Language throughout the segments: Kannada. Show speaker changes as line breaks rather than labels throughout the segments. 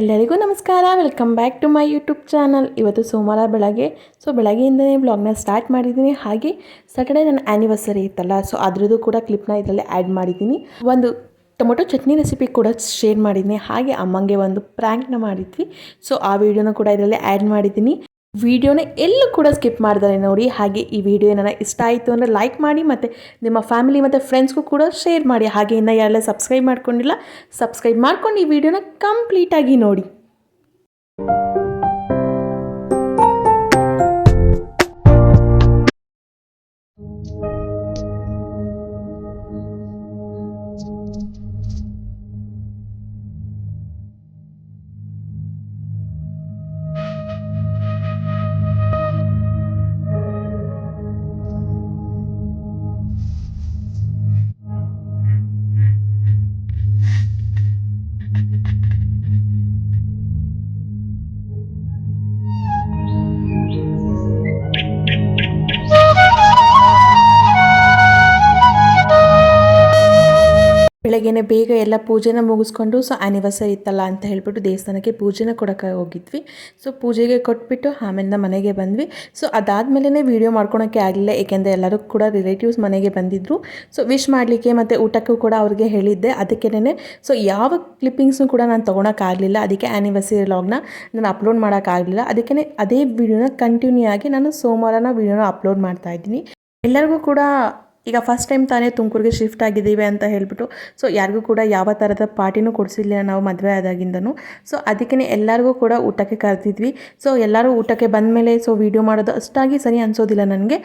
ಎಲ್ಲರಿಗೂ ನಮಸ್ಕಾರ. Welcome back to my YouTube channel ಇವತ್ತು ಸೋಮವಾರ ಬೆಳಗ್ಗೆ. ಸೊ ಬೆಳಗ್ಗೆಯಿಂದನೇ ಬ್ಲಾಗ್ನ ಸ್ಟಾರ್ಟ್ ಮಾಡಿದ್ದೀನಿ. ಹಾಗೆ ಸ್ಯಾಟರ್ಡೇ ನನ್ನ ಆ್ಯನಿವರ್ಸರಿ ಇತ್ತಲ್ಲ ಸೊ ಅದ್ರದ್ದು ಕೂಡ ಕ್ಲಿಪ್ನ ಇದರಲ್ಲಿ ಆ್ಯಡ್ ಮಾಡಿದ್ದೀನಿ. ಒಂದು ಟೊಮೊಟೊ ಚಟ್ನಿ ರೆಸಿಪಿ ಕೂಡ ಶೇರ್ ಮಾಡಿದ್ದೀನಿ. ಹಾಗೆ ಅಮ್ಮಂಗೆ ಒಂದು ಪ್ರ್ಯಾಂಕ್ನ ಮಾಡಿದ್ವಿ. ಸೊ ಆ ವಿಡಿಯೋನ ಕೂಡ ಇದರಲ್ಲಿ ಆ್ಯಡ್ ಮಾಡಿದ್ದೀನಿ. ವಿಡಿಯೋನ ಎಲ್ಲೂ ಕೂಡ ಸ್ಕಿಪ್ ಮಾಡ್ತಾರೆ ನೋಡಿ. ಹಾಗೆ ಈ ವಿಡಿಯೋ ಏನಾರ ಇಷ್ಟ ಆಯಿತು ಅಂದರೆ ಲೈಕ್ ಮಾಡಿ ಮತ್ತು ನಿಮ್ಮ ಫ್ಯಾಮಿಲಿ ಮತ್ತು ಫ್ರೆಂಡ್ಸ್ಗೂ ಕೂಡ ಶೇರ್ ಮಾಡಿ. ಹಾಗೆ ಇನ್ನೂ ಯಾರೆಲ್ಲ ಸಬ್ಸ್ಕ್ರೈಬ್ ಮಾಡ್ಕೊಂಡಿಲ್ಲ ಸಬ್ಸ್ಕ್ರೈಬ್ ಮಾಡ್ಕೊಂಡು ಈ ವಿಡಿಯೋನ ಕಂಪ್ಲೀಟಾಗಿ ನೋಡಿ. ಬೆಳಗ್ಗೆನೆ ಬೇಗ ಎಲ್ಲ ಪೂಜೆನ ಮುಗಿಸ್ಕೊಂಡು ಸೊ ಆ್ಯನಿವರ್ಸರಿ ಇತ್ತಲ್ಲ ಅಂತ ಹೇಳ್ಬಿಟ್ಟು ದೇವಸ್ಥಾನಕ್ಕೆ ಪೂಜೆನ ಕೊಡೋಕೆ ಹೋಗಿದ್ವಿ. ಸೊ ಪೂಜೆಗೆ ಕೊಟ್ಬಿಟ್ಟು ಆಮೇಲೆ ಮನೆಗೆ ಬಂದ್ವಿ. ಸೊ ಅದಾದಮೇಲೆ ವೀಡಿಯೋ ಮಾಡ್ಕೊಳೋಕ್ಕೆ ಆಗಲಿಲ್ಲ, ಏಕೆಂದರೆ ಎಲ್ಲರೂ ಕೂಡ ರಿಲೇಟಿವ್ಸ್ ಮನೆಗೆ ಬಂದಿದ್ದರು ಸೊ ವಿಶ್ ಮಾಡಲಿಕ್ಕೆ ಮತ್ತು ಊಟಕ್ಕೂ ಕೂಡ ಅವ್ರಿಗೆ ಹೇಳಿದ್ದೆ. ಅದಕ್ಕೇನೆ ಸೊ ಯಾವ ಕ್ಲಿಪ್ಪಿಂಗ್ಸ್ನು ಕೂಡ ನಾನು ತೊಗೊಳಕ್ಕಾಗಲಿಲ್ಲ ಅದಕ್ಕೆ ಆ್ಯನಿವರ್ಸರಿ ಲಾಗ್ನ ನಾನು ಅಪ್ಲೋಡ್ ಮಾಡೋಕ್ಕಾಗಲಿಲ್ಲ ಅದಕ್ಕೇ ಅದೇ ವಿಡಿಯೋನ ಕಂಟಿನ್ಯೂ ಆಗಿ ನಾನು ಸೋಮವಾರನ ವಿಡಿಯೋನ ಅಪ್ಲೋಡ್ ಮಾಡ್ತಾ ಇದ್ದೀನಿ. ಎಲ್ಲರಿಗೂ ಕೂಡ ಈಗ ಫಸ್ಟ್ ಟೈಮ್ ತಾನೇ ತುಮಕೂರಿಗೆ ಶಿಫ್ಟ್ ಆಗಿದ್ದೀವಿ ಅಂತ ಹೇಳ್ಬಿಟ್ಟು ಸೊ ಯಾರಿಗೂ ಕೂಡ ಯಾವ ಥರದ ಪಾರ್ಟಿನೂ ಕೊಡಿಸಿಲ್ಲ ನಾವು ಮದುವೆ ಆದಾಗಿಂದನು. ಸೊ ಅದಕ್ಕೇ ಎಲ್ಲರಿಗೂ ಕೂಡ ಊಟಕ್ಕೆ ಕರೆದಿದ್ವಿ. ಸೊ ಎಲ್ಲರೂ ಊಟಕ್ಕೆ ಬಂದಮೇಲೆ ಸೊ ವೀಡಿಯೋ ಮಾಡೋದು ಅಷ್ಟಾಗಿ ಸರಿ ಅನಿಸೋದಿಲ್ಲ ನನಗೆ.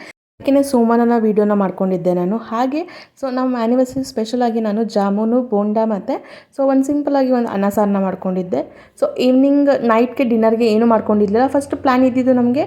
ಅದಕ್ಕೆ ಸೋಮವಾರನ ವೀಡಿಯೋನ ಮಾಡ್ಕೊಂಡಿದ್ದೆ ನಾನು. ಹಾಗೆ ಸೊ ನಮ್ಮ ಆ್ಯನಿವರ್ಸರಿ ಸ್ಪೆಷಲಾಗಿ ನಾನು ಜಾಮೂನು, ಬೋಂಡ ಮತ್ತು ಸೊ ಒಂದು ಸಿಂಪಲಾಗಿ ಒಂದು ಅನ್ನ ಸಾರನ್ನ ಮಾಡ್ಕೊಂಡಿದ್ದೆ ಸೊ ಈವ್ನಿಂಗ್ ನೈಟ್ಗೆ ಡಿನ್ನರ್ಗೆ ಏನು ಮಾಡ್ಕೊಂಡಿದ್ದಿಲ್ಲ. ಫಸ್ಟ್ ಪ್ಲ್ಯಾನ್ ಇದ್ದಿದ್ದು ನಮಗೆ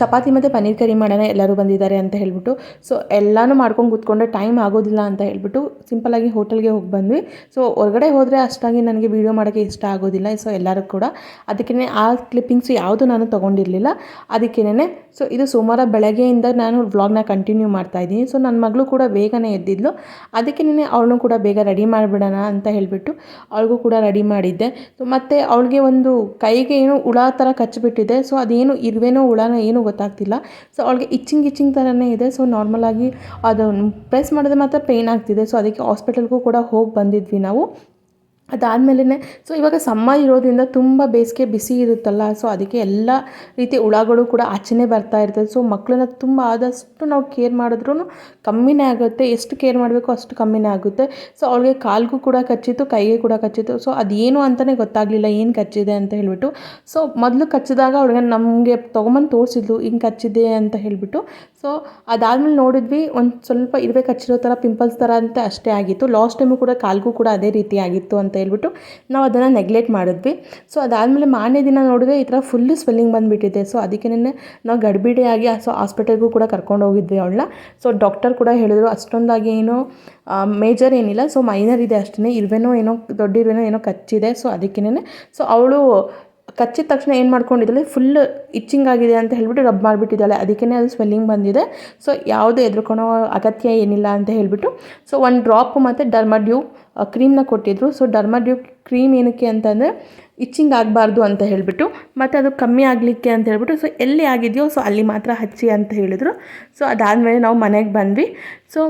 ಚಪಾತಿ ಮತ್ತು ಪನ್ನೀರ್ ಕರಿ ಮಾಡೋಣ, ಎಲ್ಲರೂ ಬಂದಿದ್ದಾರೆ ಅಂತ ಹೇಳ್ಬಿಟ್ಟು. ಸೊ ಎಲ್ಲನೂ ಮಾಡ್ಕೊಂಡು ಕೂತ್ಕೊಂಡ್ರೆ ಟೈಮ್ ಆಗೋದಿಲ್ಲ ಅಂತ ಹೇಳ್ಬಿಟ್ಟು ಸಿಂಪಲಾಗಿ ಹೋಟೆಲ್ಗೆ ಹೋಗಿ ಬಂದ್ವಿ. ಸೊ ಹೊರಗಡೆ ಹೋದರೆ ಅಷ್ಟಾಗಿ ನನಗೆ ವೀಡಿಯೋ ಮಾಡೋಕ್ಕೆ ಇಷ್ಟ ಆಗೋದಿಲ್ಲ. ಸೊ ಎಲ್ಲರೂ ಕೂಡ ಅದಕ್ಕೇ ಆ ಕ್ಲಿಪ್ಪಿಂಗ್ಸ್ ಯಾವುದು ನಾನು ತೊಗೊಂಡಿರಲಿಲ್ಲ. ಅದಕ್ಕೇನೆ ಸೊ ಇದು ಸೋಮವಾರ ಬೆಳಗ್ಗೆಯಿಂದ ನಾನು ವ್ಲಾಗ್ನ ಕಂಟಿನ್ಯೂ ಮಾಡ್ತಾ ಇದ್ದೀನಿ. ಸೊ ನನ್ನ ಮಗಳು ಕೂಡ ಬೇಗನೆ ಎದ್ದಿದ್ಲು. ಅದಕ್ಕೆ ನೀನೆ ಅವಳನ್ನು ಕೂಡ ಬೇಗ ರೆಡಿ ಮಾಡಿಬಿಡೋಣ ಅಂತ ಹೇಳಿಬಿಟ್ಟು ಅವಳಿಗೂ ಕೂಡ ರೆಡಿ ಮಾಡಿದ್ದೆ. ಸೊ ಮತ್ತು ಅವಳಿಗೆ ಒಂದು ಕೈಗೆ ಏನೋ ಹುಳ ಥರ ಕಚ್ಚಿಬಿಟ್ಟಿದೆ. ಸೊ ಅದೇನು ಇರುವೆನೋ ಹುಳನೋ ಏನೂ ಗೊತ್ತಾಗ್ತಿಲ್ಲ. ಸೊ ಅವಳಿಗೆ ಇಚ್ಚಿಂಗ್ ಇಚ್ಚಿಂಗ್ ಥರನೇ ಇದೆ. ಸೊ ನಾರ್ಮಲಾಗಿ ಅದು ಪ್ರೆಸ್ ಮಾಡಿದ್ರೆ ಮಾತ್ರ ಪೇಯ್ನ್ ಆಗ್ತಿದೆ. ಸೊ ಅದಕ್ಕೆ ಹಾಸ್ಪಿಟಲ್ಗೂ ಕೂಡ ಹೋಗಿ ಬಂದಿದ್ವಿ ನಾವು. ಅದಾದಮೇಲೆ ಸೊ ಇವಾಗ ಸಮ್ಮ ಇರೋದ್ರಿಂದ ತುಂಬ ಬೇಸಿಗೆ ಬಿಸಿ ಇರುತ್ತಲ್ಲ ಸೊ ಅದಕ್ಕೆ ಎಲ್ಲ ರೀತಿ ಹುಳಗಳು ಕೂಡ ಆಚೆನೇ ಬರ್ತಾ ಇರ್ತದೆ. ಸೊ ಮಕ್ಕಳನ್ನ ತುಂಬ ಆದಷ್ಟು ನಾವು ಕೇರ್ ಮಾಡಿದ್ರೂ ಕಮ್ಮಿನೇ ಆಗುತ್ತೆ. ಎಷ್ಟು ಕೇರ್ ಮಾಡಬೇಕು ಅಷ್ಟು ಕಮ್ಮಿನೇ ಆಗುತ್ತೆ. ಸೊ ಅವಳಿಗೆ ಕಾಲಿಗೂ ಕೂಡ ಕಚ್ಚಿತ್ತು, ಕೈಗೆ ಕೂಡ ಕಚ್ಚಿತ್ತು. ಸೊ ಅದೇನು ಅಂತಲೇ ಗೊತ್ತಾಗಲಿಲ್ಲ, ಏನು ಕಚ್ಚಿದೆ ಅಂತ ಹೇಳಿಬಿಟ್ಟು. ಸೊ ಮೊದಲು ಕಚ್ಚಿದಾಗ ಅವಳಿಗೆ ನಮಗೆ ತೊಗೊಂಬಂದು ತೋರಿಸಿದ್ಲು, ಹಿಂಗೆ ಕಚ್ಚಿದೆ ಅಂತ ಹೇಳಿಬಿಟ್ಟು. ಸೊ ಅದಾದಮೇಲೆ ನೋಡಿದ್ವಿ, ಒಂದು ಸ್ವಲ್ಪ ಇರುವೆ ಕಚ್ಚಿರೋ ಥರ ಪಿಂಪಲ್ಸ್ ಥರ ಅಂತ ಅಷ್ಟೇ ಆಗಿತ್ತು. ಲಾಸ್ಟ್ ಟೈಮು ಕೂಡ ಕಾಲ್ಗೂ ಕೂಡ ಅದೇ ರೀತಿ ಆಗಿತ್ತು ಅಂತ ಹೇಳ್ಬಿಟ್ಟು ನಾವು ಅದನ್ನು ನೆಗ್ಲೆಕ್ಟ್ ಮಾಡಿದ್ವಿ. ಸೊ ಅದಾದಮೇಲೆ ಮಾರನೇ ದಿನ ನೋಡಿದ್ರೆ ಈ ಥರ ಫುಲ್ಲು ಸ್ವೆಲ್ಲಿಂಗ್ ಬಂದುಬಿಟ್ಟಿದೆ. ಸೊ ಅದಕ್ಕೇ ನಾವು ಗಡಿಬಿಡಿಯಾಗಿ ಸೊ ಹಾಸ್ಪಿಟಲ್ಗೂ ಕೂಡ ಕರ್ಕೊಂಡು ಹೋಗಿದ್ವಿ ಅವಳನ್ನ. ಸೊ ಡಾಕ್ಟರ್ ಕೂಡ ಹೇಳಿದ್ರು ಅಷ್ಟೊಂದಾಗಿ ಏನೋ ಮೇಜರ್ ಏನಿಲ್ಲ. ಸೊ ಮೈನರ್ ಇದೆ ಅಷ್ಟೇ ಇರುವೆನೋ ಏನೋ, ದೊಡ್ಡ ಇರುವೆನೋ ಏನೋ ಕಚ್ಚಿದೆ. ಸೊ ಅದಕ್ಕೇ ಸೊ ಅವಳು ಕಚ್ಚಿದ ತಕ್ಷಣ ಏನು ಮಾಡ್ಕೊಂಡಿದ್ದಾಳೆ ಫುಲ್ ಇಚ್ಚಿಂಗ್ ಆಗಿದೆ ಅಂತ ಹೇಳಿಬಿಟ್ಟು ರಬ್ ಮಾಡಿಬಿಟ್ಟಿದ್ದಾಳೆ. ಅದಕ್ಕೇ ಅದು ಸ್ವೆಲ್ಲಿಂಗ್ ಬಂದಿದೆ. ಸೊ ಯಾವುದೇ ಎದ್ರುಕೊಳೋ ಅಗತ್ಯ ಏನಿಲ್ಲ ಅಂತ ಹೇಳಿಬಿಟ್ಟು ಸೊ ಒಂದು ಡ್ರಾಪ್ ಮತ್ತು ಡರ್ಮಡ್ಯೂ ಕ್ರೀಮ್ನ ಕೊಟ್ಟಿದ್ರು. ಸೊ ಡರ್ಮಡ್ಯೂ ಕ್ರೀಮ್ ಏನಕ್ಕೆ ಅಂತಂದರೆ ಇಚ್ಚಿಂಗ್ ಆಗಬಾರ್ದು ಅಂತ ಹೇಳಿಬಿಟ್ಟು, ಮತ್ತು ಅದು ಕಮ್ಮಿ ಆಗಲಿಕ್ಕೆ ಅಂತ ಹೇಳ್ಬಿಟ್ಟು ಸೊ ಎಲ್ಲಿ ಆಗಿದೆಯೋ ಸೊ ಅಲ್ಲಿ ಮಾತ್ರ ಹಚ್ಚಿ ಅಂತ ಹೇಳಿದರು. ಸೊ ಅದಾದಮೇಲೆ ನಾವು ಮನೆಗೆ ಬಂದ್ವಿ. ಸೊ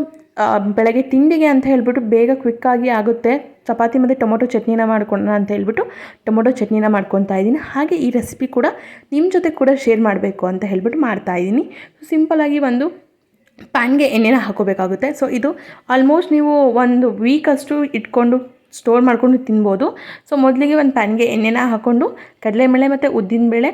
ಬೆಳಗ್ಗೆ ತಿಂಡಿಗೆ ಅಂತ ಹೇಳ್ಬಿಟ್ಟು ಬೇಗ ಕ್ವಿಕ್ಕಾಗಿ ಆಗುತ್ತೆ. ಚಪಾತಿ ಮತ್ತು ಟೊಮೊಟೊ ಚಟ್ನಿನ ಮಾಡ್ಕೊಳ್ಳೋಣ ಅಂತ ಹೇಳ್ಬಿಟ್ಟು ಟೊಮೊಟೊ ಚಟ್ನಿನ ಮಾಡ್ಕೊತಾ ಇದ್ದೀನಿ. ಹಾಗೆ ಈ ರೆಸಿಪಿ ಕೂಡ ನಿಮ್ಮ ಜೊತೆ ಕೂಡ ಶೇರ್ ಮಾಡಬೇಕು ಅಂತ ಹೇಳ್ಬಿಟ್ಟು ಮಾಡ್ತಾ ಇದ್ದೀನಿ. ಸಿಂಪಲಾಗಿ ಒಂದು ಪ್ಯಾನ್ಗೆ ಎಣ್ಣೆನ ಹಾಕೋಬೇಕಾಗುತ್ತೆ. ಸೊ ಇದು ಆಲ್ಮೋಸ್ಟ್ ನೀವು ಒಂದು ವೀಕ್ ಅಷ್ಟು ಇಟ್ಕೊಂಡು ಸ್ಟೋರ್ ಮಾಡಿಕೊಂಡು ತಿನ್ಬೋದು. ಸೊ ಮೊದಲಿಗೆ ಒಂದು ಪ್ಯಾನ್ಗೆ ಎಣ್ಣೆನ ಹಾಕ್ಕೊಂಡು ಕಡಲೆಬೇಳೆ ಮತ್ತು ಉದ್ದಿನಬೇಳೆ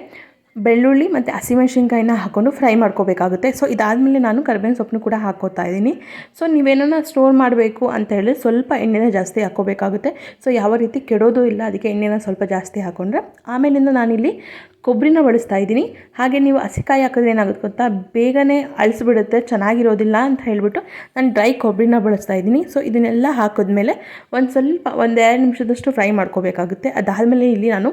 ಬೆಳ್ಳುಳ್ಳಿ ಮತ್ತು ಹಸಿಮೆಣ್ಸಿನ್ಕಾಯಿನ ಹಾಕ್ಕೊಂಡು ಫ್ರೈ ಮಾಡ್ಕೋಬೇಕಾಗುತ್ತೆ. ಸೊ ಇದಾದಮೇಲೆ ನಾನು ಕರಿಬೇವಿನ ಸೊಪ್ಪನ್ನು ಕೂಡ ಹಾಕ್ಕೋತಾ ಇದ್ದೀನಿ. ಸೊ ನೀವೇನ ಸ್ಟೋರ್ ಮಾಡಬೇಕು ಅಂತ ಹೇಳಿ ಸ್ವಲ್ಪ ಎಣ್ಣೆನ ಜಾಸ್ತಿ ಹಾಕ್ಕೋಬೇಕಾಗುತ್ತೆ. ಸೊ ಯಾವ ರೀತಿ ಕೆಡೋದು ಇಲ್ಲ, ಅದಕ್ಕೆ ಎಣ್ಣೆನ ಸ್ವಲ್ಪ ಜಾಸ್ತಿ ಹಾಕ್ಕೊಂಡ್ರೆ ಆಮೇಲಿಂದ ನಾನಿಲ್ಲಿ ಕೊಬ್ಬರಿನ ಬಳಸ್ತಾ ಇದ್ದೀನಿ. ಹಾಗೆ ನೀವು ಹಸಿಕಾಯಿ ಹಾಕಿದ್ರೆ ಏನಾಗುತ್ತೆ ಗೊತ್ತಾ? ಬೇಗನೆ ಅಳಿಸ್ಬಿಡುತ್ತೆ, ಚೆನ್ನಾಗಿರೋದಿಲ್ಲ ಅಂತ ಹೇಳಿಬಿಟ್ಟು ನಾನು ಡ್ರೈ ಕೊಬ್ಬರಿನ ಬಳಸ್ತಾ ಇದ್ದೀನಿ. ಸೊ ಇದನ್ನೆಲ್ಲ ಹಾಕಿದ್ಮೇಲೆ ಒಂದು ಸ್ವಲ್ಪ ಒಂದೆರಡು ನಿಮಿಷದಷ್ಟು ಫ್ರೈ ಮಾಡ್ಕೋಬೇಕಾಗುತ್ತೆ. ಅದಾದಮೇಲೆ ಇಲ್ಲಿ ನಾನು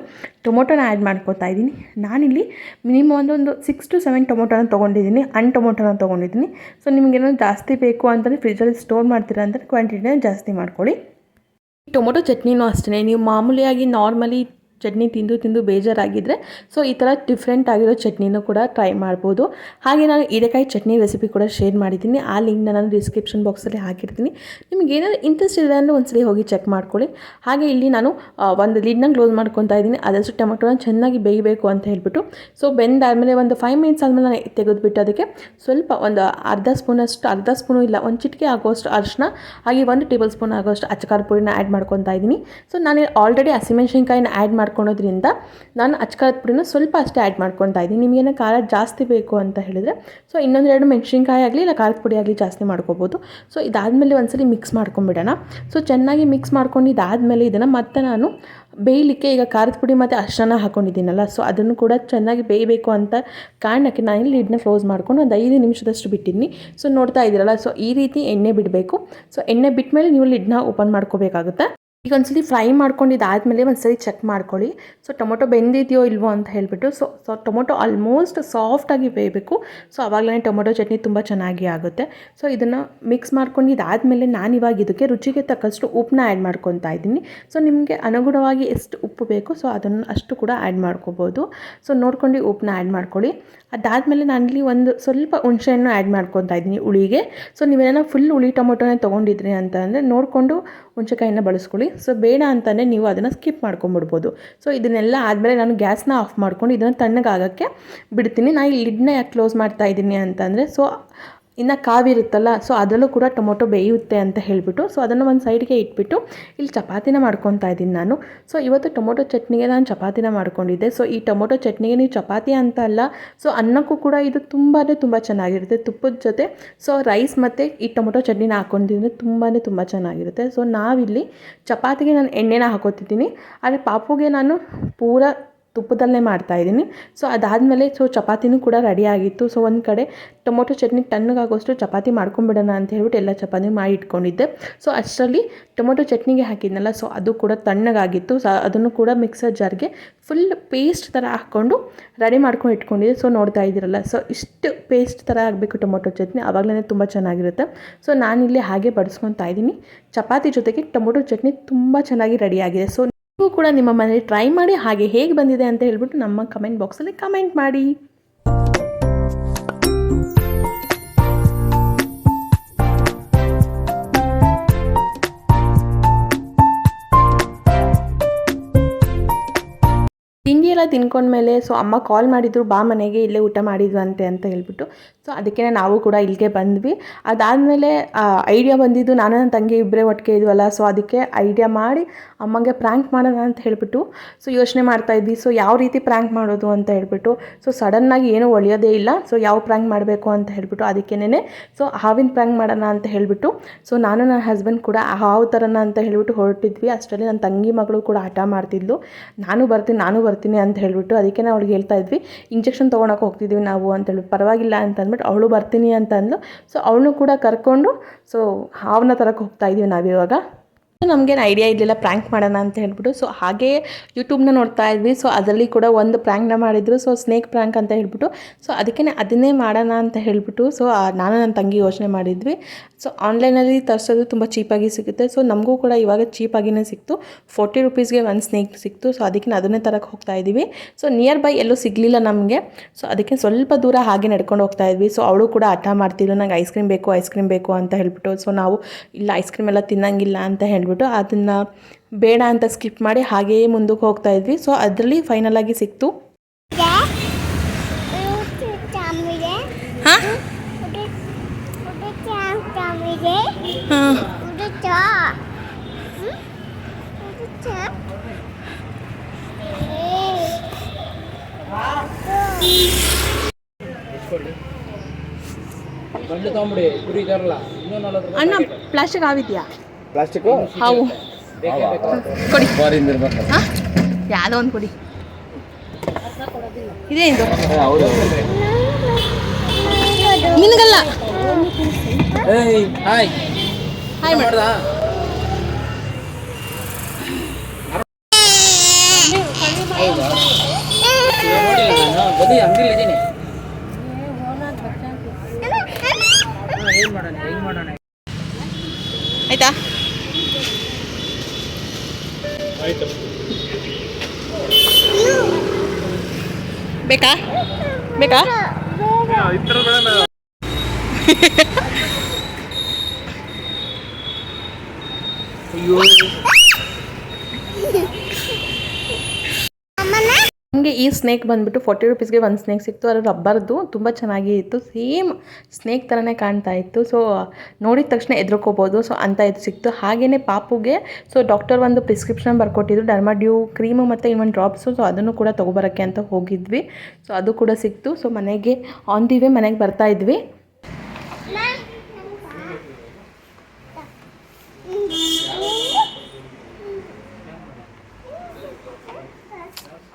ಟೊಮೊಟೊನ ಆ್ಯಡ್ ಮಾಡ್ಕೋತಾ ಇದ್ದೀನಿ. ನಾನಿಲ್ಲಿ ಮಿನಿಮಮ್ ಒಂದೊಂದು ಸಿಕ್ಸ್ ಟು ಸೆವೆನ್ ಟೊಮೊಟೊನ ತೊಗೊಂಡಿದ್ದೀನಿ, ಹಣ್ಣು ಟೊಮೊಟೊನ ತೊಗೊಂಡಿದ್ದೀನಿ. ಸೊ ನಿಮಗೇನಾದ್ರು ಜಾಸ್ತಿ ಬೇಕು ಅಂತಂದರೆ ಫ್ರಿಜ್ಜಲ್ಲಿ ಸ್ಟೋರ್ ಮಾಡ್ತೀರಾ ಅಂದರೆ ಕ್ವಾಂಟಿಟಿನ ಜಾಸ್ತಿ ಮಾಡ್ಕೊಳ್ಳಿ. ಟೊಮೊಟೊ ಚಟ್ನಿನೂ ಅಷ್ಟೇ ನೀವು ಮಾಮೂಲಿಯಾಗಿ ನಾರ್ಮಲಿ ಚಟ್ನಿ ತಿಂದು ತಿಂದು ಬೇಜಾರಾಗಿದ್ದರೆ ಸೊ ಈ ಥರ ಡಿಫ್ರೆಂಟ್ ಆಗಿರೋ ಚಟ್ನಿನೂ ಕೂಡ ಟ್ರೈ ಮಾಡ್ಬೋದು. ಹಾಗೆ ನಾನು ಹೀರೆಕಾಯಿ ಚಟ್ನಿ ರೆಸಿಪಿ ಕೂಡ ಶೇರ್ ಮಾಡಿದ್ದೀನಿ. ಆ ಲಿಂಕ್ನ ನಾನು ಡಿಸ್ಕ್ರಿಪ್ಷನ್ ಬಾಕ್ಸಲ್ಲಿ ಹಾಕಿರ್ತೀನಿ. ನಿಮ್ಗೆ ಏನಾದರೂ ಇಂಟ್ರೆಸ್ಟ್ ಇದೆ ಅಂದರೆ ಒಂದ್ಸಲಿ ಹೋಗಿ ಚೆಕ್ ಮಾಡ್ಕೊಳ್ಳಿ. ಹಾಗೆ ಇಲ್ಲಿ ನಾನು ಒಂದು ಲಿಡ್ನ ಕ್ಲೋಸ್ ಮಾಡ್ಕೊತಾ ಇದ್ದೀನಿ. ಅದಷ್ಟು ಟೊಮೆಟೊನ ಚೆನ್ನಾಗಿ ಬೇಯಬೇಕು ಅಂತ ಹೇಳ್ಬಿಟ್ಟು ಸೊ ಬೆಂದಾದಮೇಲೆ ಒಂದು ಫೈವ್ ಮಿನಿಟ್ಸ್ ಆದಮೇಲೆ ನಾನು ತೆಗೆದುಬಿಟ್ಟು ಅದಕ್ಕೆ ಸ್ವಲ್ಪ ಒಂದು ಅರ್ಧ ಸ್ಪೂನಷ್ಟು, ಅರ್ಧ ಸ್ಪೂನು ಇಲ್ಲ, ಒಂದು ಚಿಟಿಕೆ ಆಗೋಷ್ಟು ಅರಿಶಿನ ಹಾಗೆ ಒಂದು ಟೇಬಲ್ ಸ್ಪೂನ್ ಆಗೋಷ್ಟು ಅಚ್ಚಕಾರ ಪುಡಿನ ಆ್ಯಡ್ ಮಾಡ್ಕೊತಾ ಇದ್ದೀನಿ. ಸೊ ನಾನು ಆಲ್ರೆಡಿ ಹಸಿಮೆಣ್ಸಿನ್ಕಾಯಿನ ಆ್ಯಡ್ ಮಾಡ್ಕೊಳೋದ್ರಿಂದ ನಾನು ಅಚ್ಕಾದ ಪುಡಿನ ಸ್ವಲ್ಪ ಅಷ್ಟೇ ಆ್ಯಡ್ ಮಾಡ್ಕೊತಾ ಇದ್ದೀನಿ. ನಿಮಗೇನೋ ಖಾರ ಜಾಸ್ತಿ ಬೇಕು ಅಂತ ಹೇಳಿದರೆ ಸೊ ಇನ್ನೊಂದೆರಡು ಮೆಣಸಿನ್ಕಾಯಿ ಆಗಲಿ ಇಲ್ಲ ಖಾರದ ಪುಡಿ ಆಗಲಿ ಜಾಸ್ತಿ ಮಾಡ್ಕೋಬೋದು. ಸೊ ಇದಾದಮೇಲೆ ಒಂದ್ಸಲಿ ಮಿಕ್ಸ್ ಮಾಡ್ಕೊಂಬಿಡೋಣ ಸೊ ಚೆನ್ನಾಗಿ ಮಿಕ್ಸ್ ಮಾಡ್ಕೊಂಡು ಇದಾದಮೇಲೆ ಇದನ್ನು ಮತ್ತೆ ನಾನು ಬೇಯಲಿಕ್ಕೆ ಈಗ ಖಾರದ ಪುಡಿ ಮತ್ತು ಅರ್ಶನ ಹಾಕ್ಕೊಂಡಿದ್ದೀನಲ್ಲ ಸೊ ಅದನ್ನು ಕೂಡ ಚೆನ್ನಾಗಿ ಬೇಯಬೇಕು ಅಂತ ಕಾರಣಕ್ಕೆ ನಾನು ಇಲ್ಲಿ ಲಿಡ್ನ ಕ್ಲೋಸ್ ಮಾಡ್ಕೊಂಡು ಒಂದು ಐದು ನಿಮಿಷದಷ್ಟು ಬಿಟ್ಟಿದ್ದೀನಿ. ಸೊ ನೋಡ್ತಾ ಇದ್ದೀರಲ್ಲ ಸೊ ಈ ರೀತಿ ಎಣ್ಣೆ ಬಿಡಬೇಕು. ಸೊ ಎಣ್ಣೆ ಬಿಟ್ಟ ಮೇಲೆ ನೀವು ಲಿಡ್ನ ಓಪನ್ ಮಾಡ್ಕೋಬೇಕಾಗುತ್ತೆ. ಈಗ ಒಂದ್ಸಲಿ ಫ್ರೈ ಮಾಡ್ಕೊಂಡು ಒಂದು ಸರಿ ಚೆಕ್ ಮಾಡ್ಕೊಳ್ಳಿ. ಸೊ ಟೊಮೊಟೊ ಬೆಂದಿದೆಯೋ ಇಲ್ವೋ ಅಂತ ಹೇಳಿಬಿಟ್ಟು ಸೊ ಸೊ ಟೊಮೊಟೊ ಆಲ್ಮೋಸ್ಟ್ ಸಾಫ್ಟಾಗಿ ಬೇಯಬೇಕು. ಸೊ ಆವಾಗಲೇ ಟೊಮೊಟೊ ಚಟ್ನಿ ತುಂಬ ಚೆನ್ನಾಗಿ ಆಗುತ್ತೆ. ಸೊ ಇದನ್ನು ಮಿಕ್ಸ್ ಮಾಡ್ಕೊಂಡು ನಾನು ಇವಾಗ ಇದಕ್ಕೆ ರುಚಿಗೆ ತಕ್ಕಷ್ಟು ಉಪ್ಪನ್ನ ಆ್ಯಡ್ ಮಾಡ್ಕೊತಾ ಇದ್ದೀನಿ. ಸೊ ನಿಮಗೆ ಅನುಗುಣವಾಗಿ ಎಷ್ಟು ಉಪ್ಪು ಬೇಕು ಸೊ ಅದನ್ನು ಅಷ್ಟು ಕೂಡ ಆ್ಯಡ್ ಮಾಡ್ಕೋಬೋದು. ಸೊ ನೋಡ್ಕೊಂಡು ಉಪ್ಪನ್ನ ಆ್ಯಡ್ ಮಾಡ್ಕೊಳ್ಳಿ. ಅದಾದಮೇಲೆ ನಾನಿಲ್ಲಿ ಒಂದು ಸ್ವಲ್ಪ ಹುಣಸೆಹಣ್ಣು ಆ್ಯಡ್ ಮಾಡ್ಕೊತಾ ಇದ್ದೀನಿ ಹುಳಿಗೆ. ಸೊ ನೀವೇನೋ ಫುಲ್ ಹುಳಿ ಟೊಮೊಟೊನೇ ತೊಗೊಂಡಿದ್ರಿ ಅಂತಂದರೆ ನೋಡಿಕೊಂಡು ಹುಣಸೆಕಾಯಿನ ಬಳಸ್ಕೊಳ್ಳಿ. ಸೊ ಬೇಡ ಅಂತಲೇ ನೀವು ಅದನ್ನು ಸ್ಕಿಪ್ ಮಾಡ್ಕೊಂಬಿಡ್ಬೋದು. ಸೊ ಇದನ್ನೆಲ್ಲ ಆದಮೇಲೆ ನಾನು ಗ್ಯಾಸ್ನ ಆಫ್ ಮಾಡ್ಕೊಂಡು ಇದನ್ನು ತಣ್ಣಗಾಗೋಕ್ಕೆ ಬಿಡ್ತೀನಿ. ನಾನು ಈ ಲಿಡ್ನ ಯಾಕೆ ಕ್ಲೋಸ್ ಮಾಡ್ತಾ ಇದ್ದೀನಿ ಅಂತಂದರೆ, ಸೊ ಇನ್ನು ಕಾವಿರುತ್ತಲ್ಲ ಸೊ ಅದರಲ್ಲೂ ಕೂಡ ಟೊಮೊಟೊ ಬೇಯುತ್ತೆ ಅಂತ ಹೇಳಿಬಿಟ್ಟು ಸೊ ಅದನ್ನು ಒಂದು ಸೈಡ್ಗೆ ಇಟ್ಬಿಟ್ಟು ಇಲ್ಲಿ ಚಪಾತಿನ ಮಾಡ್ಕೊತಾ ಇದ್ದೀನಿ ನಾನು. ಸೊ ಇವತ್ತು ಟೊಮೊಟೊ ಚಟ್ನಿಗೆ ನಾನು ಚಪಾತಿನ ಮಾಡ್ಕೊಂಡಿದ್ದೆ. ಸೊ ಈ ಟೊಮೊಟೊ ಚಟ್ನಿಗೆ ನೀವು ಚಪಾತಿ ಅಂತ ಅಲ್ಲ ಸೊ ಅನ್ನಕ್ಕೂ ಕೂಡ ಇದು ತುಂಬಾ ತುಂಬ ಚೆನ್ನಾಗಿರುತ್ತೆ ತುಪ್ಪದ ಜೊತೆ. ಸೊ ರೈಸ್ ಮತ್ತು ಈ ಟೊಮೊಟೊ ಚಟ್ನಿನ ಹಾಕೊಂಡಿದ್ರೆ ತುಂಬಾ ತುಂಬ ಚೆನ್ನಾಗಿರುತ್ತೆ. ಸೊ ನಾವಿಲ್ಲಿ ಚಪಾತಿಗೆ ನಾನು ಎಣ್ಣೆನ ಹಾಕೋತಿದ್ದೀನಿ. ಆದರೆ ಪಾಪುಗೆ ನಾನು ಪೂರ ತುಪ್ಪದಲ್ಲೇ ಮಾಡ್ತಾಯಿದ್ದೀನಿ ಸೊ ಅದಾದಮೇಲೆ ಸೊ ಚಪಾತಿನೂ ಕೂಡ ರೆಡಿ ಆಗಿತ್ತು. ಸೊ ಒಂದು ಕಡೆ ಟೊಮೊಟೊ ಚಟ್ನಿ ತಣ್ಣಗಾಗೋಷ್ಟು ಚಪಾತಿ ಮಾಡ್ಕೊಂಬಿಡೋಣ ಅಂತ ಹೇಳ್ಬಿಟ್ಟು ಎಲ್ಲ ಚಪಾತಿ ಮಾಡಿ ಇಟ್ಕೊಂಡಿದ್ದೆ. ಸೊ ಅಷ್ಟರಲ್ಲಿ ಟೊಮೊಟೊ ಚಟ್ನಿಗೆ ಹಾಕಿದ್ನಲ್ಲ ಸೊ ಅದು ಕೂಡ ತಣ್ಣಗಾಗಿತ್ತು. ಸೊ ಅದನ್ನು ಕೂಡ ಮಿಕ್ಸರ್ ಜಾರ್ಗೆ ಫುಲ್ ಪೇಸ್ಟ್ ಥರ ಹಾಕ್ಕೊಂಡು ರೆಡಿ ಮಾಡ್ಕೊಂಡು ಇಟ್ಕೊಂಡಿದ್ದೆ. ಸೊ ನೋಡ್ತಾ ಇದ್ದೀರಲ್ಲ ಸೊ ಇಷ್ಟು ಪೇಸ್ಟ್ ಥರ ಆಗಬೇಕು ಟೊಮೊಟೊ ಚಟ್ನಿ. ಆವಾಗಲೇ ತುಂಬ ಚೆನ್ನಾಗಿರುತ್ತೆ. ಸೊ ನಾನಿಲ್ಲಿ ಹಾಗೆ ಬಡಿಸ್ಕೊತಾ ಇದ್ದೀನಿ. ಚಪಾತಿ ಜೊತೆಗೆ ಟೊಮೊಟೊ ಚಟ್ನಿ ತುಂಬ ಚೆನ್ನಾಗಿ ರೆಡಿಯಾಗಿದೆ ಸೊ ನೀವು ಕೂಡ ನಿಮ್ಮ ಮನೇಲಿ ಟ್ರೈ ಮಾಡಿ ಹಾಗೆ ಹೇಗೆ ಬಂದಿದೆ ಅಂತ ಹೇಳ್ಬಿಟ್ಟು ನಮ್ಮ ಕಮೆಂಟ್ ಬಾಕ್ಸಲ್ಲಿ ಕಮೆಂಟ್ ಮಾಡಿ. ತಿಂಡಿ ಎಲ್ಲ ತಿನ್ಕೊಂಡ್ಮೇಲೆ ಸೊ ಅಮ್ಮ ಕಾಲ್ ಮಾಡಿದ್ರು, ಬಾ ಮನೆಗೆ, ಇಲ್ಲೇ ಊಟ ಮಾಡಿದ್ವಂತೆ ಅಂತ ಹೇಳ್ಬಿಟ್ಟು. ಸೊ ಅದಕ್ಕೆ ನಾವು ಕೂಡ ಇಲ್ಲಿಗೆ ಬಂದ್ವಿ. ಅದಾದಮೇಲೆ ಐಡಿಯಾ ಬಂದಿದ್ದು ನಾನು ನನ್ನ ತಂಗಿ ಇಬ್ಬರೇ ಒಟ್ಟಿಗೆ ಇದ್ವಲ್ಲ ಸೊ ಅದಕ್ಕೆ ಐಡಿಯಾ ಮಾಡಿ ಅಮ್ಮಂಗೆ ಪ್ರ್ಯಾಂಕ್ ಮಾಡೋಣ ಅಂತ ಹೇಳಿಬಿಟ್ಟು ಸೊ ಯೋಚನೆ ಮಾಡ್ತಾ ಇದ್ವಿ. ಸೊ ಯಾವ ರೀತಿ ಪ್ರ್ಯಾಂಕ್ ಮಾಡೋದು ಅಂತ ಹೇಳಿಬಿಟ್ಟು ಸೊ ಸಡನ್ನಾಗಿ ಏನೂ ಒಳಿಯೋದೇ ಇಲ್ಲ. ಸೊ ಯಾವ ಪ್ರ್ಯಾಂಕ್ ಮಾಡಬೇಕು ಅಂತ ಹೇಳಿಬಿಟ್ಟು ಅದಕ್ಕೇನೆ ಸೊ ಹಾವಿನ ಪ್ರ್ಯಾಂಕ್ ಮಾಡೋಣ ಅಂತ ಹೇಳಿಬಿಟ್ಟು ಸೊ ನಾನು ನನ್ನ ಹಸ್ಬೆಂಡ್ ಕೂಡ ಹಾವು ಥರನ ಅಂತ ಹೇಳಿಬಿಟ್ಟು ಹೊರಟಿದ್ವಿ. ಅಷ್ಟರಲ್ಲಿ ನನ್ನ ತಂಗಿ ಮಗಳು ಕೂಡ ಹಠ ಮಾಡ್ತಿದ್ಲು. ನಾನು ಬರ್ತೀನಿ ನಾನು ಬರ್ತೀನಿ ಅಂತ ಹೇಳಿಬಿಟ್ಟು ಅದಕ್ಕೆ ನಾವು ಅವಳಿಗೆ ಹೇಳ್ತಾ ಇದ್ವಿ. ಇಂಜೆಕ್ಷನ್ ತೊಗೊಳಕ್ಕೆ ಹೋಗ್ತಿದ್ವಿ ನಾವು ಅಂತ ಹೇಳಿ ಪರವಾಗಿಲ್ಲ ಅಂತ ಅಂದ್ಬಿಟ್ಟು ಅವಳು ಬರ್ತೀನಿ ಅಂತ ಅಂದ್ಲು. ಸೊ ಅವಳನ್ನು ಕೂಡ ಕರ್ಕೊಂಡು ಸೊ ಹಾವನ್ನ ತರಕ್ಕೆ ಹೋಗ್ತಾ ಇದೀವಿ ನಾವಿವಾಗ. ನಮಗೇನು ಐಡಿಯಾ ಇರಲಿಲ್ಲ ಪ್ರ್ಯಾಂಕ್ ಮಾಡೋಣ ಅಂತ ಹೇಳ್ಬಿಟ್ಟು. ಸೊ ಹಾಗೆ ಯೂಟ್ಯೂಬ್ನ ನೋಡ್ತಾ ಇದ್ವಿ. ಸೊ ಅದರಲ್ಲಿ ಕೂಡ ಒಂದು ಪ್ರ್ಯಾಂಕ್ನ ಮಾಡಿದ್ರು. ಸೊ ಸ್ನೇಕ್ ಪ್ರ್ಯಾಂಕ್ ಅಂತ ಹೇಳ್ಬಿಟ್ಟು. ಸೊ ಅದಕ್ಕೆ ಅದನ್ನೇ ಮಾಡೋಣ ಅಂತ ಹೇಳ್ಬಿಟ್ಟು. ಸೊ ನಾನು ನನ್ನ ತಂಗಿ ಯೋಚನೆ ಮಾಡಿದ್ವಿ. ಸೊ ಆನ್ಲೈನಲ್ಲಿ ತರಿಸೋದು ತುಂಬ ಚೀಪಾಗಿ ಸಿಗುತ್ತೆ. ಸೊ ನಮಗೂ ಕೂಡ ಇವಾಗ ಚೀಪಾಗಿನೇ ಸಿಕ್ತು. ಫೋರ್ಟಿ ರುಪೀಸ್ಗೆ ಒಂದು ಸ್ನೇಕ್ ಸಿಕ್ತು. ಸೊ ಅದಕ್ಕೆ ಅದನ್ನೇ ತರಕ್ಕೆ ಹೋಗ್ತಾ ಇದ್ದೀವಿ ಸೊ ನಿಯರ್ ಬೈ ಎಲ್ಲೂ ಸಿಗಲಿಲ್ಲ ನಮಗೆ. ಸೊ ಅದಕ್ಕೆ ಸ್ವಲ್ಪ ದೂರ ಹಾಗೆ ನಡ್ಕೊಂಡು ಹೋಗ್ತಾ ಇದ್ವಿ. ಸೊ ಅವಳು ಕೂಡ ಹಠ ಮಾಡ್ತಿದ್ರು ನಂಗೆ ಐಸ್ ಕ್ರೀಮ್ ಬೇಕು ಐಸ್ ಕ್ರೀಮ್ ಬೇಕು ಅಂತ ಹೇಳ್ಬಿಟ್ಟು. ಸೊ ನಾವು, ಇಲ್ಲ ಐಸ್ ಕ್ರೀಮ್ ಎಲ್ಲ ತಿನ್ನಂಗಿಲ್ಲ ಅಂತ ಹೇಳ್ಬಿಟ್ಟು ಅದನ್ನು ಬೇಡ ಅಂತ ಸ್ಕಿಪ್ ಮಾಡಿ ಹಾಗೆಯೇ ಮುಂದಕ್ಕೆ ಹೋಗ್ತಾ ಇದ್ವಿ. ಸೊ ಅದರಲ್ಲಿ ಫೈನಲ್ ಆಗಿ ಸಿಕ್ತು. ಅಣ್ಣ ಪ್ಲಾಸ್ಟಿಕ್ ಆಗಿದೆಯಾ ಹಾವು.
ಬೇಕೇ ಬೇಕು
ಕೊಡಿ ಹಾಂ? ಯಾವುದೋ ಒಂದು ಕೊಡಿ. ಇದೇ ಇದು.
ಹೌದು.
ನಿನಗಲ್ಲ.
ಏಯ್ ಹಾಯ್.
ಹಾಯ್
ಮಾಡ್ದ? ಬನ್ನಿ ಅಂಗಡಿಲಿ ಇದ್ದೀನಿ ಏನು ಮಾಡೋಣ ಹೆಂಗ್ ಮಾಡೋಣ
ಆಯ್ತಾ ಬೇಕಾ ಬೇಕಾ ನಮಗೆ ಈ ಸ್ನೇಕ್ ಬಂದುಬಿಟ್ಟು ಫೋರ್ಟಿ ರುಪೀಸ್ಗೆ ಒಂದು ಸ್ನೇಕ್ ಸಿಕ್ತು ಅದು ರಬ್ಬರ್ದು ತುಂಬ ಚೆನ್ನಾಗಿ ಇತ್ತು ಸೇಮ್ ಸ್ನೇಕ್ ಥರನೇ ಕಾಣ್ತಾ ಇತ್ತು. ಸೊ ನೋಡಿದ ತಕ್ಷಣ ಎದ್ರುಕೋಬೋದು ಸೊ ಅಂತ ಇದು ಸಿಕ್ತು. ಹಾಗೆಯೇ ಪಾಪುಗೆ ಸೊ ಡಾಕ್ಟರ್ ಒಂದು ಪ್ರಿಸ್ಕ್ರಿಪ್ಷನ್ ಬರ್ಕೊಟ್ಟಿದ್ರು ಡರ್ಮಾಡ್ಯೂ ಕ್ರೀಮು ಮತ್ತು ಇವನ್ ಡ್ರಾಪ್ಸು ಸೊ ಅದನ್ನು ಕೂಡ ತೊಗೊಬರೋಕ್ಕೆ ಅಂತ ಹೋಗಿದ್ವಿ. ಸೊ ಅದು ಕೂಡ ಸಿಕ್ತು. ಸೊ ಮನೆಗೆ ಆನ್ ದಿ ವೇ ಮನೆಗೆ ಬರ್ತಾ ಇದ್ವಿ.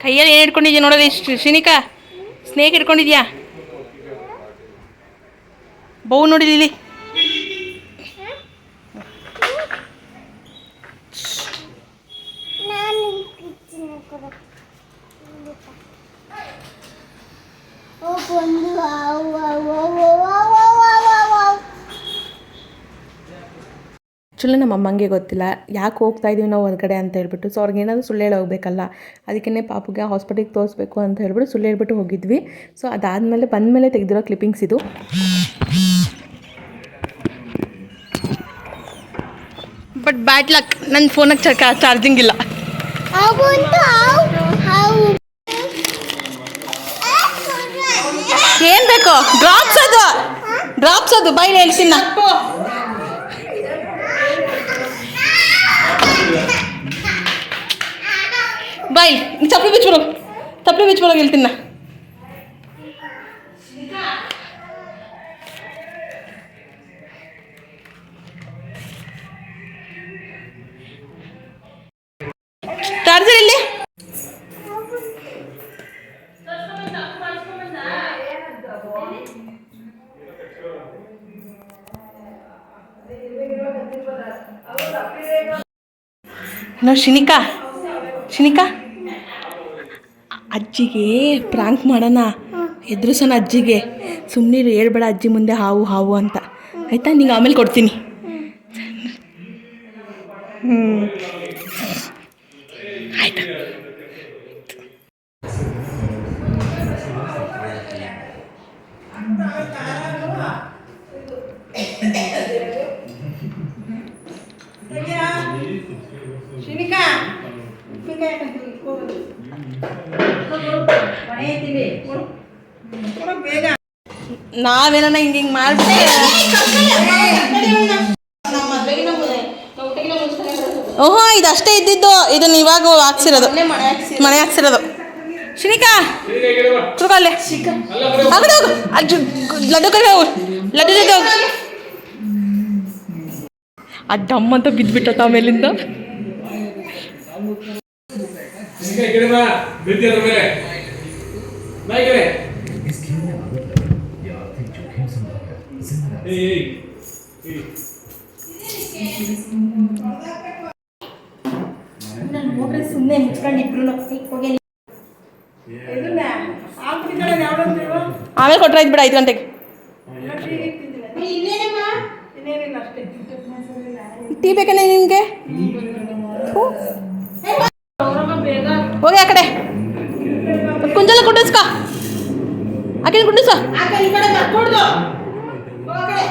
ಕೈಯಲ್ಲಿ ಏನು ಹಿಡ್ಕೊಂಡಿದ್ಯಾ ನೋಡೋದು ಇಷ್ಟು ಶಿನಿಕಾ? ಸ್ನೇಕ್ ಹಿಡ್ಕೊಂಡಿದ್ಯಾ ಬೌ ನೋಡಿ ಇಲ್ಲಿ
ಒಂದು
ಆ್ಯಕ್ಚುಲಿ ನಮ್ಮ ಅಮ್ಮಂಗೆ ಗೊತ್ತಿಲ್ಲ. ಯಾಕೆ ಹೋಗ್ತಾ ಇದೀವಿ ನಾವು ಹೊರಗಡೆ ಅಂತ ಹೇಳ್ಬಿಟ್ಟು. ಸೊ ಅವ್ರಿಗೆ ಏನಾದರೂ ಸುಳ್ಳು ಹೇಳಿ ಹೋಗ್ಬೇಕಲ್ಲ ಅದಕ್ಕೇ ಪಾಪುಗೆ ಹಾಸ್ಪಿಟಲ್ಗೆ ತೋರಿಸ್ಬೇಕು ಅಂತ ಹೇಳ್ಬಿಟ್ಟು ಸುಳ್ಳು ಹೇಳ್ಬಿಟ್ಟು ಹೋಗಿದ್ವಿ. ಸೊ ಅದಾದಮೇಲೆ ಬಂದಮೇಲೆ ತೆಗೆದಿರೋ ಕ್ಲಿಪ್ಪಿಂಗ್ಸ್ ಇದು. ಬಟ್ ಬ್ಯಾಡ್ ಲಕ್ ನನ್ನ ಫೋನಾಗ ಚಕ ಚಾರ್ಜಿಂಗ್ ಇಲ್ಲ. ಏನು ಬೇಕು? ಡ್ರಾಪ್ಸ್ ಅದು. ಡ್ರಾಪ್ಸ್ ಅದು. ಬೈಲಿ ಹೇಳ್ತೀನಿ ಬಾಯ್ ಚಪ್ಪಲಿ ಬಿಚ್ಬಿಡು ಚಪ್ಪಲಿ ಬಿಚ್ಬಿಡೋಕೆ ಹೇಳ್ತೀನಿ ನಾ ಚಾರ್ಜರ್ ಇಲ್ಲಿ ನೋ ಶಿನಿಕಾ ಶಿನಿಕಾ ಅಜ್ಜಿಗೆ ಪ್ರಾಂಕ್ ಮಾಡೋಣ. ಎದುರಿಸೋಣ ಅಜ್ಜಿಗೆ. ಸುಮ್ಮನೆ ಹೇಳ್ಬೇಡ ಅಜ್ಜಿ ಮುಂದೆ ಹಾವು ಹಾವು ಅಂತ. ಆಯಿತಾ? ನಿಂಗೆ ಆಮೇಲೆ ಕೊಡ್ತೀನಿ. ನಾವೇನ ಹಿಂಗ ಹಿಂಗೆ ಮಾಡ್ಬಿಟ್ಟೆ ಓಹೋ ಇದು ಅಷ್ಟೇ ಇದ್ದಿದ್ದು. ಇದನ್ನ ಇವಾಗ ಹಾಕ್ಸಿರೋದು. ಮನೆ ಹಾಕ್ಸಿರೋದು. ಶಿನಿಕಾ ಹೋಗು. ಅಜ್ಜು ಲಡ್ಡು ಕಡೆ ಹೋಗು. ಲಡ್ಡು ಜೊತೆ ಹೋಗು. ಆ ಡಮ್ ಅಂತ ಬಿದ್ಬಿಟ್ಟ ಆಮೇಲಿಂದ
ಮೇಲೆ. ಕಡೆ
ಹೋಗಿ
ಆಮೇಲೆ ಕೊಟ್ರೆ ಬಿಡ, ಐದು ಗಂಟೆಗೆ. ಟೀ ಬೇಕನೇ ನಿಮಗೆ? ಹೋಗಿ ಆ ಕಡೆ. ಕುಂಜಲ ಕುಂಡಿಸ್ಕೊ ಆಕೆ ಕುಂಡಿಸ್ಕೊ
ಅಲ್ಲ ಅಲ್ಲೋ ಒಳಗಡೆ ಒಳಗಡೆ ಹೋಗು ರೂಮಲ್ಲಿ ಒಳಗಡೆ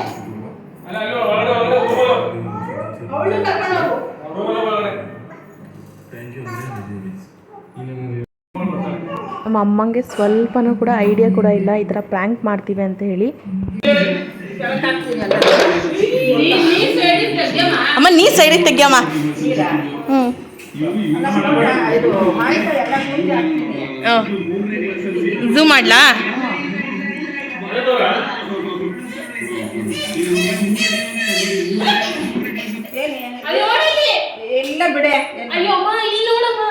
ನಮ್ಮ ಅಮ್ಮಂಗೆ ಸ್ವಲ್ಪನೂ ಕೂಡ ಐಡಿಯಾ ಕೂಡ ಇಲ್ಲ ಈ ಥರ ಪ್ರ್ಯಾಂಕ್ ಮಾಡ್ತೀವಿ ಅಂತ ಹೇಳಿ. ಅಮ್ಮ ನೀ ಸೈಡಿಗೆ ತೆಗಿಯಮ್ಮ ಹ್ಞೂ ಝೂಮ್ ಮಾಡ್ಲಾ?
ಎಲ್ಲ ಬಿಡೆ.
ಅಯ್ಯೋ ಅಮ್ಮ ಇಲ್ಲಿ ನೋಡಮ್ಮ.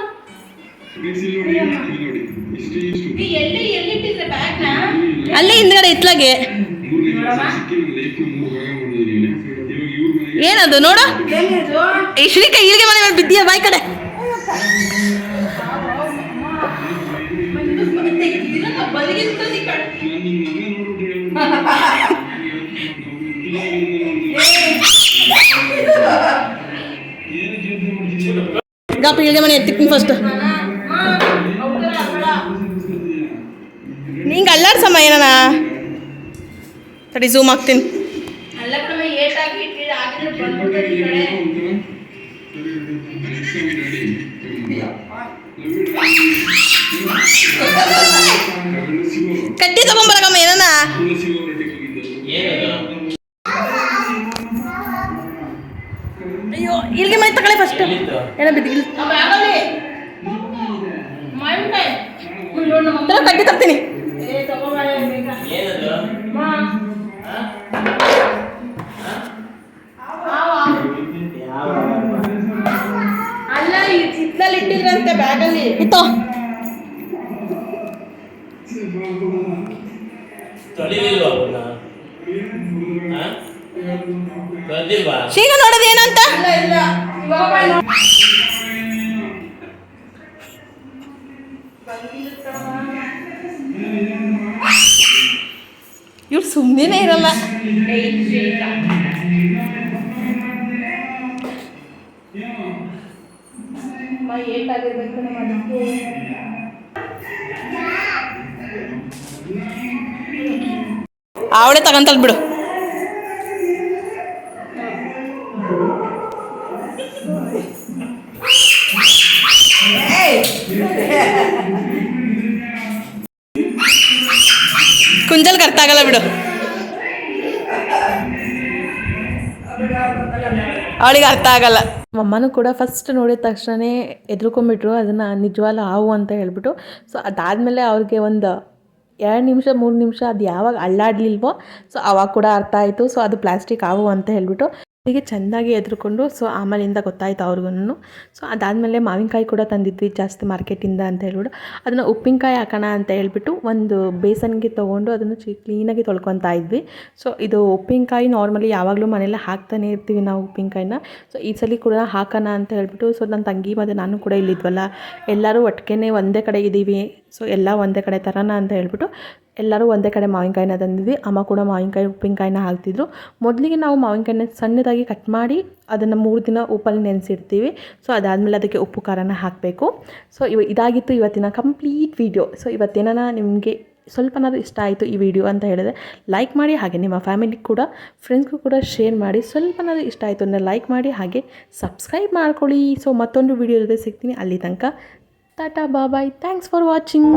ಎಲ್ಲಿ ಎಲ್ಲಿಟ್ಟಿದ್ರೆ ಬ್ಯಾಗ್ನ
ಅಲ್ಲೇ ಹಿಂದ್ಗಡೆ ಇತ್ಲಾಗೆ. ಏನದು ನೋಡು. ಈ ಶ್ರೀಕ ಇಲ್ಲಿಗೆ ಮನೆ ಮೇಲೆ ಬಿದ್ದೀಯ? ಬಾಯ್ ಕಡೆ. ಝೂಮ್ ಆಗ್ತೀನಿ
ಫಸ್ಟ್ ನಿಂಗೆ ಏಟಾಗಿ ಸಮ ಆಗಿದ್ರೆ ಸರಿ ಝೂಮ್ ಆಗ್ತೀನಿ
ಕಟ್ಟಿ ತಗೊಂಬರಕಮ್ಮ ಏನನ? ಅಯ್ಯೋ, ಇಲ್ಲಿಗೆ ಮನೆ ತಗೊಳ್ಳಿ ಫಸ್ಟ್ ಏನ ಬಿದ್ದಿಲ್ಲ
ಆ ಬ್ಯಾಗಲ್ಲಿ ಮಾವಿನಕಾಯಿ ಹ್ಮ್, ನೋಡು ನಮ್ಮ ಅಮ್ಮ.
ಕಟ್ಟಿ ತರ್ತೀನಿ
ಏ ತಗೊಂಬಾರೆ ಬೇಗ. ಅಮ್ಮ. ಹಾವ. ಅಲ್ಲ ಇತ್ಲಲ್ಲಿ ಇಟ್ಟಿದ್ರಂತೆ ಬ್ಯಾಗಲ್ಲಿ
ಇತ್ತೋ
ತೊಳಿಲಿಲ್ವಾ ಅವನ್ನ ಬಂದಿಲ್ವಾ
ಶೀಘ್ರ ನೋಡೋದು ಏನಂತ?
ಇಲ್ಲ ಇಲ್ಲ ಇವಾಗ ನೋಡು.
ಇವ್ರು ಸುಮ್ಮನೆ ಇರಲ್ಲ.
ಏಟಾಗಿರ್ಬೇಕು ನಮ್ಮ
ಅವಳೆ ತಗೊಂತಲ್ ಬಿಡು. ಕುಂಜಲ್ ಅರ್ಥ ಆಗಲ್ಲ ಬಿಡು. ಅವಳಿಗೆ ಅರ್ಥ ಆಗಲ್ಲ. ಅಮ್ಮನೂ ಕೂಡ ಫಸ್ಟ್ ನೋಡಿದ ತಕ್ಷಣವೇ ಎದ್ರುಕೊಂಡ್ಬಿಟ್ರು ಅದನ್ನು ನಿಜವಾಗ್ಲೂ ಹಾವು ಅಂತ ಹೇಳ್ಬಿಟ್ಟು. ಸೊ ಅದಾದಮೇಲೆ ಅವ್ರಿಗೆ ಒಂದು ಎರಡು ನಿಮಿಷ, ಮೂರು ನಿಮಿಷ, ಅದು ಯಾವಾಗ ಅಳ್ಳಾಡ್ಲಿಲ್ವೋ ಸೊ ಅವಾಗ ಕೂಡ ಅರ್ಥ ಆಯಿತು. ಸೊ ಅದು ಪ್ಲಾಸ್ಟಿಕ್ ಹಾವು ಅಂತ ಹೇಳ್ಬಿಟ್ಟು ಹೀಗೆ ಚೆಂದಾಗಿ ಎದ್ರುಕೊಂಡು ಸೊ ಆಮೇಲಿಂದ ಗೊತ್ತಾಯ್ತು ಅವ್ರಿಗೂ ಸೊ ಅದಾದಮೇಲೆ ಮಾವಿನಕಾಯಿ ಕೂಡ ತಂದಿದ್ವಿ ಜಾಸ್ತಿ ಮಾರ್ಕೆಟಿಂದ ಅಂತ ಹೇಳ್ಬಿಟ್ಟು ಅದನ್ನು ಉಪ್ಪಿನಕಾಯಿ ಹಾಕೋಣ ಅಂತ ಹೇಳ್ಬಿಟ್ಟು ಒಂದು ಬೇಸನ್ಗೆ ತೊಗೊಂಡು ಅದನ್ನು ಚಿ ಕ್ಲೀನಾಗಿ ತೊಳ್ಕೊತಾ ಇದ್ವಿ. ಸೊ ಇದು ಉಪ್ಪಿನಕಾಯಿ ನಾರ್ಮಲಿ ಯಾವಾಗಲೂ ಮನೇಲಿ ಹಾಕ್ತಾನೆ ಇರ್ತೀವಿ ನಾವು ಉಪ್ಪಿನಕಾಯಿನ. ಸೊ ಈ ಸಲ ಕೂಡ ಹಾಕೋಣ ಅಂತ ಹೇಳ್ಬಿಟ್ಟು ಸೊ ನನ್ನ ತಂಗಿ ಮತ್ತು ನಾನು ಕೂಡ ಇಲ್ಲಿದ್ವಲ್ಲ, ಎಲ್ಲರೂ ಒಟ್ಟಿಗೆ ಒಂದೇ ಕಡೆ ಇದ್ದೀವಿ ಸೊ ಎಲ್ಲ ಒಂದೇ ಕಡೆ ತರೋಣ ಅಂತ ಹೇಳ್ಬಿಟ್ಟು ಎಲ್ಲರೂ ಒಂದೇ ಕಡೆ ಮಾವಿನಕಾಯಿನ ತಂದಿದ್ವಿ. ಅಮ್ಮ ಕೂಡ ಮಾವಿನಕಾಯಿ, ಉಪ್ಪಿನಕಾಯಿನ ಹಾಕ್ತಿದ್ರು. ಮೊದಲಿಗೆ ನಾವು ಮಾವಿನಕಾಯಿನ ಸಣ್ಣದಾಗಿ ಕಟ್ ಮಾಡಿ ಅದನ್ನು ಮೂರು ದಿನ ಉಪ್ಪಲ್ಲಿ ನೆನೆಸಿರ್ತೀವಿ ಸೊ ಅದಾದಮೇಲೆ ಅದಕ್ಕೆ ಉಪ್ಪು, ಖಾರನ ಹಾಕಬೇಕು. ಸೊ ಇವ, ಇದಾಗಿತ್ತು ಇವತ್ತಿನ ಕಂಪ್ಲೀಟ್ ವೀಡಿಯೋ ಸೊ ಇವತ್ತೇನ ನಿಮಗೆ ಸ್ವಲ್ಪನಾದ್ರೂ ಇಷ್ಟ ಆಯಿತು ಈ ವಿಡಿಯೋ ಅಂತ ಹೇಳಿದ್ರೆ ಲೈಕ್ ಮಾಡಿ ಹಾಗೆ ನಿಮ್ಮ ಫ್ಯಾಮಿಲಿ ಕೂಡ ಫ್ರೆಂಡ್ಸ್ಗೂ ಕೂಡ ಶೇರ್ ಮಾಡಿ ಸ್ವಲ್ಪನಾದ್ರೂ ಇಷ್ಟ ಆಯಿತು ಅಂದರೆ ಲೈಕ್ ಮಾಡಿ ಹಾಗೆ ಸಬ್ಸ್ಕ್ರೈಬ್ ಮಾಡ್ಕೊಳ್ಳಿ. ಸೊ ಮತ್ತೊಂದು ವೀಡಿಯೋ ಜೊತೆ ಸಿಗ್ತೀನಿ. ಅಲ್ಲಿ ತನಕ ಟಾಟಾ ಬಾಯ್ ಥ್ಯಾಂಕ್ಸ್ ಫಾರ್ ವಾಚಿಂಗ್